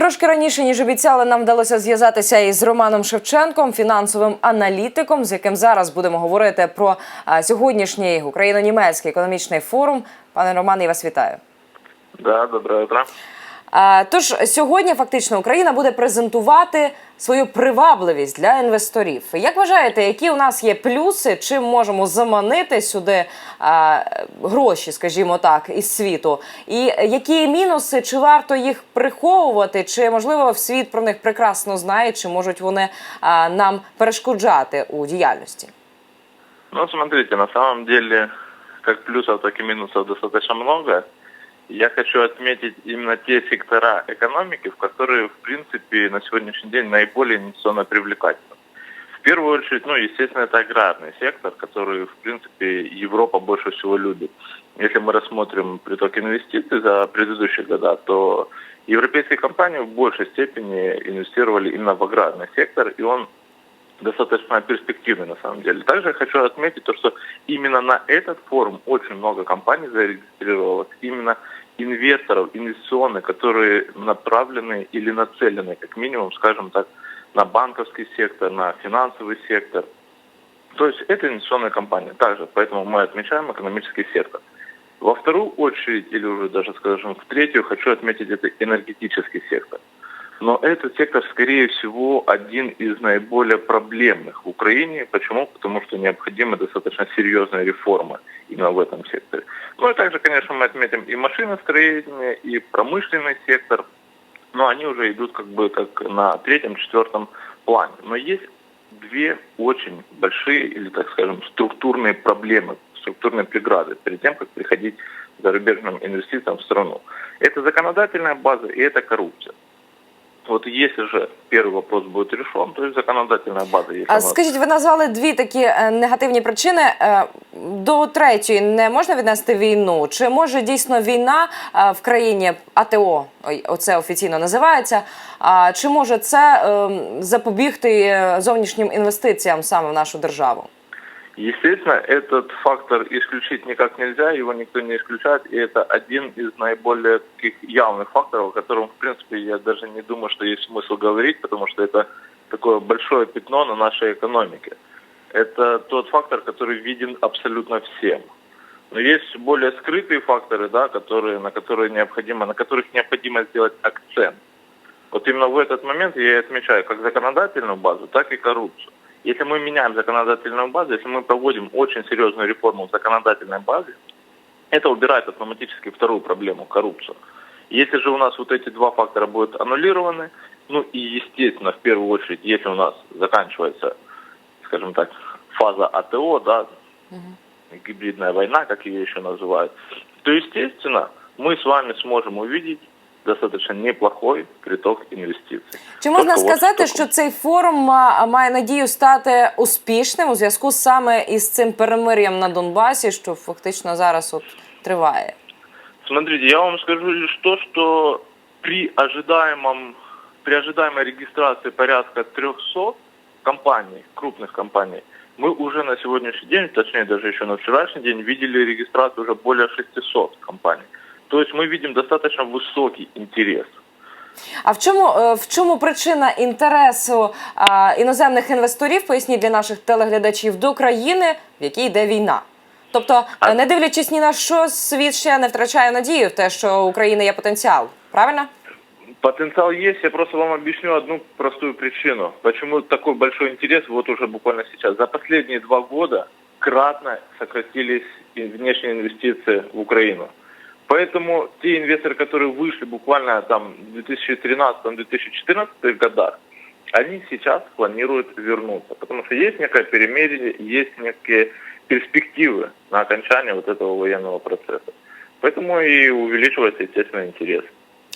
Трошки раніше ніж обіцяли, нам вдалося зв'язатися із Романом Шевченком, фінансовим аналітиком, з яким зараз будемо говорити про сьогоднішній україно-німецький економічний форум. Пане Романе, я вас вітаю. Да, доброе утро. А, Тож сьогодні фактично Україна буде презентувати свою привабливість для інвесторів. Як вважаєте, які у нас є плюси? Чим можемо заманити сюди гроші, скажімо так, із світу? І які мінуси? Чи варто їх приховувати? Чи можливо світ про них прекрасно знає? Чи можуть вони нам перешкоджати у діяльності? Ну, смотрите, на самом деле, как плюсов, так и минусов достаточно много. Я хочу отметить именно те сектора экономики, в которые, в принципе, на сегодняшний день наиболее инвестиционно привлекательны. В первую очередь, ну, естественно, это аграрный сектор, который, в принципе, Европа больше всего любит. Если мы рассмотрим приток инвестиций за предыдущие года, то европейские компании в большей степени инвестировали именно в аграрный сектор, и он достаточно перспективный на самом деле. Также хочу отметить то, что именно на этот форум очень много компаний зарегистрировалось, именно инвесторов, инвестиционных, которые направлены или нацелены, как минимум, скажем так, на банковский сектор, на финансовый сектор. То есть это инвестиционная компания. Также, поэтому мы отмечаем экономический сектор. Во вторую очередь, или уже даже, скажем, в третью, хочу отметить это энергетический сектор. Но этот сектор, скорее всего, один из наиболее проблемных в Украине. Почему? Потому что необходимы достаточно серьезные реформы именно в этом секторе. Ну и также, конечно, мы отметим и машиностроение, и промышленный сектор. Но они уже идут как бы как на третьем, четвертом плане. Но есть две очень большие, или, так скажем, структурные проблемы, структурные преграды перед тем, как приходить зарубежным инвестициям в страну. Это законодательная база и это коррупция. Вот если же первый вопрос будет решен, то есть законодательная база есть. А скажіть, ви назвали дві такі е, негативні причини. Е, До третьої не можна віднести війну? Чи може дійсно війна е, в країні АТО, оце офіційно називається? А чи може це е, запобігти зовнішнім інвестиціям саме в нашу державу? Естественно, этот фактор исключить никак нельзя, его никто не исключает, и это один из наиболее таких явных факторов, о котором, в принципе, я даже не думаю, что есть смысл говорить, потому что это такое большое пятно на нашей экономике. Это тот фактор, который виден абсолютно всем. Но есть более скрытые факторы, да, которые, на которые необходимо, на которых необходимо сделать акцент. Вот именно в этот момент я и отмечаю как законодательную базу, так и коррупцию. Если мы меняем законодательную базу, если мы проводим очень серьезную реформу в законодательной базе, это убирает автоматически вторую проблему – коррупцию. Если же у нас вот эти два фактора будут аннулированы, ну и, естественно, в первую очередь, если у нас заканчивается, скажем так, фаза АТО, да, гибридная война, как ее еще называют, то, естественно, мы с вами сможем увидеть достаточно неплохой приток інвестицій. Чи можна Тобто, от сказати, в що такому- цей форум ма- має надію стати успішним у зв'язку саме із цим перемир'ям на Донбасі, що фактично зараз от триває? Смотрите, я вам скажу лишь то, что при ожидаемом, при ожидаемой регистрации порядка 300 компаний, крупных компаний, мы уже на сегодняшний день, точнее даже еще на вчерашний день, видели регистрацию уже более 600 компаний. То есть мы видим достаточно высокий интерес. А в чому е, в чому причина інтересу а, іноземних інвесторів? Поясніть для наших телеглядачів до країни, в якій йде війна. Тобто, е, не дивлячись ні на що, світ ще не втрачає надію в те, що у України є потенціал. Правильно? Потенциал есть, я просто вам объясню одну простую причину. Почему такой большой интерес вот уже буквально сейчас. За последние два года кратно сократились и внешние инвестиции в Украину. Поэтому те инвесторы, которые вышли буквально там в 2013-2014 годах, они сейчас планируют вернуться. Потому что есть некое перемирие, есть некие перспективы на окончание вот этого военного процесса. Поэтому и увеличивается, естественно, интерес.